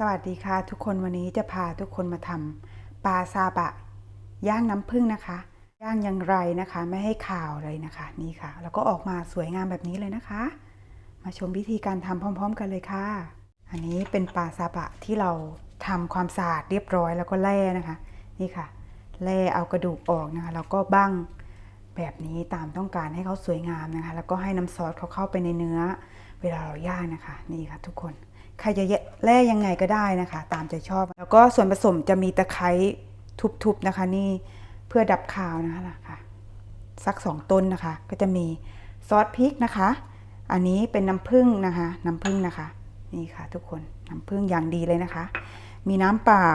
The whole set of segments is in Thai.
สวัสดีค่ะทุกคนวันนี้จะพาทุกคนมาทำปลาซาบะ ย่างน้ำผึ้งนะคะ ย่างอยังไรนะคะ ไม่ให้ขาวเลยนะคะ นี่ค่ะ แล้วก็ออกมาสวยงามแบบนี้เลยนะคะ มาชมวิธีการทำพร้อม ๆ กันเลยค่ะ อันนี้เป็นปลาซาบะที่เราทำความสะอาดเรียบร้อยแล้วก็แล่นะคะ นี่ค่ะ แล่เอากระดูกออกนะคะแล้วก็บั้งแบบนี้ตามต้องการให้เขาสวยงามนะคะ แล้วก็ให้น้ำซอสเขาเข้าไปในเนื้อ เวลาเราย่างนะคะ นี่ค่ะทุกคน ใครจะแล่ยังไงก็ได้นะคะ ตามใจชอบ แล้วก็ส่วนผสมจะมีตะไคร้ทุบๆนะคะ นี่เพื่อดับคาวนะคะคะสักสองต้นนะคะ ก็จะมีซอสพริกนะคะ อันนี้เป็นน้ำผึ้งนะคะ น้ำผึ้งนะคะ นี่ค่ะทุกคนน้ำผึ้งอย่างดีเลยนะคะ มีน้ำเปล่า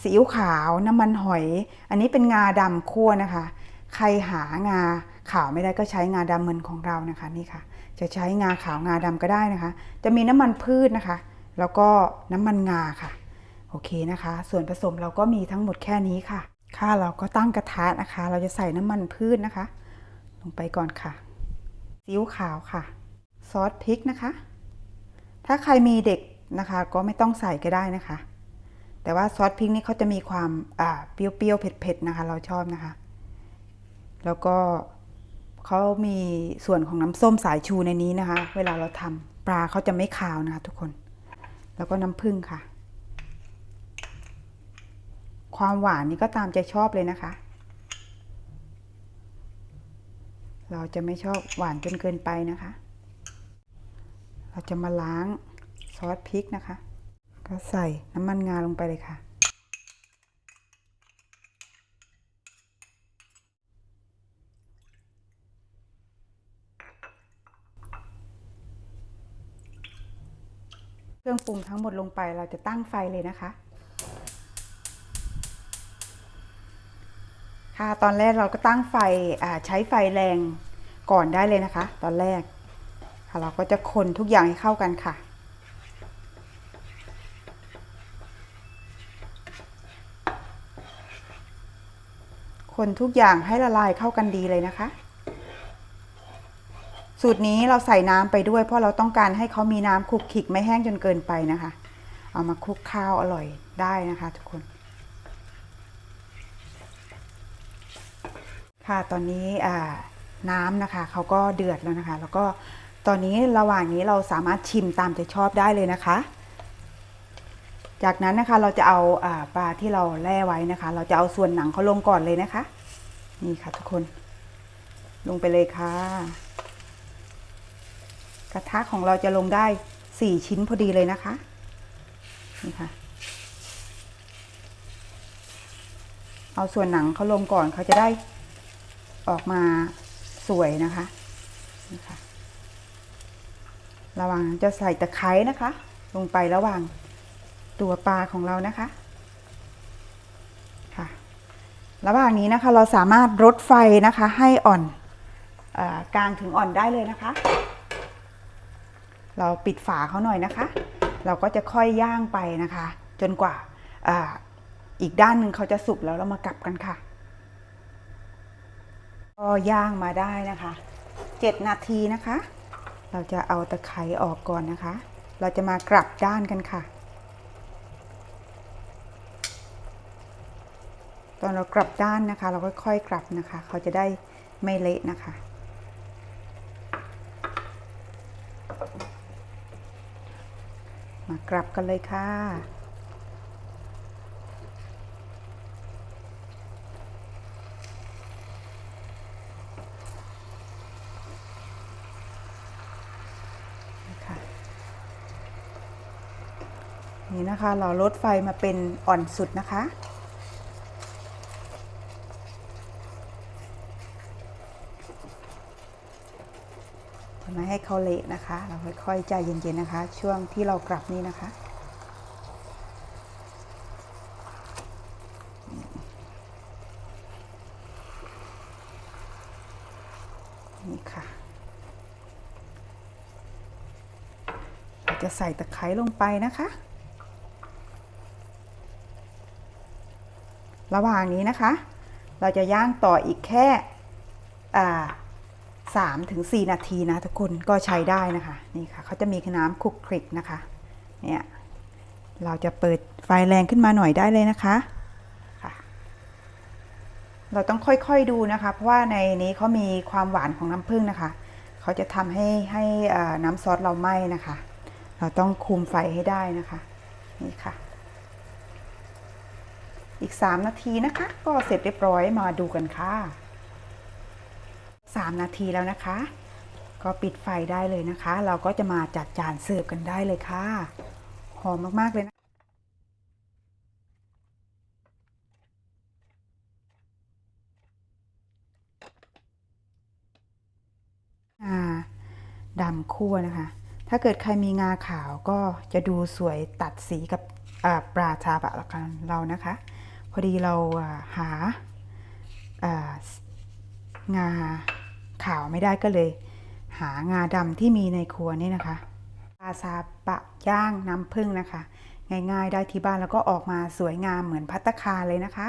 ซีอิ๊วขาวน้ำมันหอย อันนี้เป็นงาดำคั่วนะคะ ใครหางาขาวไม่ได้ก็ใช้งาดำเหมือนของเรานะคะนี่ค่ะ จะใช้งาขาวงาดำก็ได้นะคะ จะมีน้ำมันพืชนะคะ แล้วก็น้ำมันงาค่ะโอเคนะคะ ส่วนผสมเราก็มีทั้งหมดแค่นี้ค่ะ ค่ะเราก็ตั้งกระทะนะคะ เราจะใส่น้ำมันพืชนะคะ ลงไปก่อนค่ะซีอิ๊วขาวค่ะ ซอสพริกนะคะ ถ้าใครมีเด็กนะคะ ก็ไม่ต้องใส่ก็ได้นะคะ แต่ว่าซอสพริกนี่เขาจะมีความอ่าเปรี้ยวๆเผ็ดๆนะคะ เราชอบนะคะ แล้วก็เขามีส่วนของน้ำส้มสายชูในนี้นะคะ เวลาเราทำปลาเขาจะไม่คาวนะคะทุกคน แล้วก็น้ำผึ้งค่ะ ความหวานนี่ก็ตามใจชอบเลยนะคะ เราจะไม่ชอบหวานจนเกินไปนะคะ เราจะมาล้างซอสพริกนะคะ ก็ใส่น้ำมันงาลงไปเลยค่ะ เครื่องปรุงทั้งหมดลงไปเราจะตั้งไฟเลยนะคะ ค่ะตอนแรกเราก็ตั้งไฟอ่าใช้ไฟแรงก่อนได้เลยนะคะ ตอนแรกค่ะเราก็จะคนทุกอย่างให้เข้ากันค่ะ คนทุกอย่างให้ละลายเข้ากันดีเลยนะคะ สูตรนี้เราใส่น้ำไปด้วย เพราะเราต้องการให้เขามีน้ำคลุกคลิกไม่แห้งจนเกินไปนะคะ เอามาคลุกข้าวอร่อยได้นะคะทุกคน ค่ะตอนนี้น้ำนะคะเขาก็เดือดแล้วนะคะ แล้วก็ตอนนี้ระหว่างนี้เราสามารถชิมตามใจชอบได้เลยนะคะ จากนั้นนะคะเราจะเอาอาปลาที่เราแล่ไว้นะคะ เราจะเอาส่วนหนังเขาลงก่อนเลยนะคะ นี่ค่ะทุกคน ลงไปเลยค่ะ ระทะของเราจะลงได้สี่ชิ้นพอดีเลยนะคะ นี่ค่ะ เอาส่วนหนังเขาลงก่อนเขาจะได้ออกมาสวยนะคะนี่ค่ะระว่างจะใส่ตะไคร้นะคะ ลงไประหว่างตัวปลาของเรานะคะค่ะระหว่างนี้นะคะเราสามารถลดไฟนะคะให้อ่อนอกลางถึงอ่อนได้เลยนะคะ เราปิดฝาเขาหน่อยนะคะ เราก็จะค่อยย่างไปนะคะ จนกว่าออีกด้านหนึ่งเขาจะสุกแล้วเรามากลับกันค่ะ ก็ย่างมาได้นะคะเจ็ดนาทีนะคะ เราจะเอาตะไคร้ออกก่อนนะคะ เราจะมากลับด้านกันค่ะ ตอนเรากลับด้านนะคะ เราค่อยๆกลับนะคะ เขาจะได้ไม่เละนะคะ มากลับกันเลยค่ะ นี่นะคะ เราลดไฟมาเป็นอ่อนสุดนะคะ ไม่ให้เขาเละนะคะ เราค่อยๆใจเย็นๆนะคะ ช่วงที่เรากลับนี่นะคะนี่ค่ะเราจะใส่ตะไคร้ลงไปนะคะ ระหว่างนี้นะคะ เราจะย่างต่ออีกแค่สา มถึงสี่นาทีนะทุกคนก็ใช้ได้นะคะนี่ค่ะเขาจะมีน้ำคลุกคลิกนะคะเนี่ยเราจะเปิดไฟแรงขึ้นมาหน่อยได้เลยนะคะค่ะ เราต้องค่อยๆดูนะคะ เพราะว่าในนี้เขามีความหวานของน้ำผึ้งนะคะเขาจะทำให้ให้น้ำซอสเราไหม้นะคะ เราต้องคุมไฟให้ได้นะคะนี่ค่ะ อีก 3 นาทีนะคะ ก็เสร็จเรียบร้อยมาดูกันค่ะ 3 นาทีแล้วนะคะ ก็ปิดไฟได้เลยนะคะ เราก็จะมาจัดจานเสิร์ฟกันได้เลยค่ะ หอมมากๆเลยนะงาดำคั่วนะคะ ถ้าเกิดใครมีงาขาวก็จะดูสวยตัดสีกับปลาชาบะละกันเรานะคะ พอดีเราหาางา ขาวไม่ได้ก็เลย หางาดำที่มีในครัวนี่นะคะปลาซาบะย่างน้ำผึ้งนะคะ ง่ายๆได้ที่บ้านแล้วก็ออกมาสวยงามเหมือนพัตคาเลยนะคะ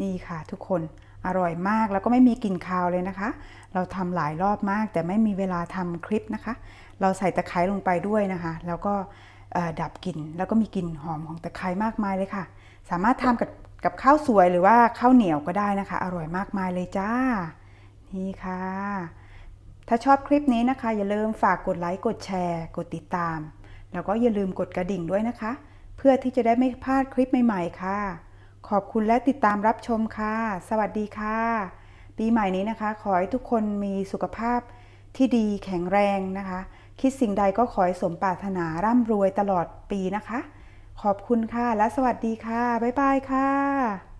นี่ค่ะทุกคนอร่อยมากแล้วก็ไม่มีกลิ่นคาวเลยนะคะ เราทำหลายรอบมากแต่ไม่มีเวลาทำคลิปนะคะ เราใส่ตะไคร้ลงไปด้วยนะคะ แล้วก็ดับกลิ่นแล้วก็มีกลิ่นหอมของตะไคร้มากมายเลยค่ะ สามารถทำกับกับข้าวสวยหรือว่าข้าวเหนียวก็ได้นะคะ อร่อยมากมายเลยจ้า นี่ค่ะ ถ้าชอบคลิปนี้นะคะ อย่าลืมฝากกดไลค์ กดแชร์ กดติดตาม แล้วก็อย่าลืมกดกระดิ่งด้วยนะคะ เพื่อที่จะได้ไม่พลาดคลิปใหม่ๆค่ะ ขอบคุณและติดตามรับชมค่ะ สวัสดีค่ะ ปีใหม่นี้นะคะ ขอให้ทุกคนมีสุขภาพที่ดีแข็งแรงนะคะ คิดสิ่งใดก็ขอให้สมปรารถนาร่ำรวยตลอดปีนะคะ ขอบคุณค่ะและสวัสดีค่ะ บ๊ายบายค่ะ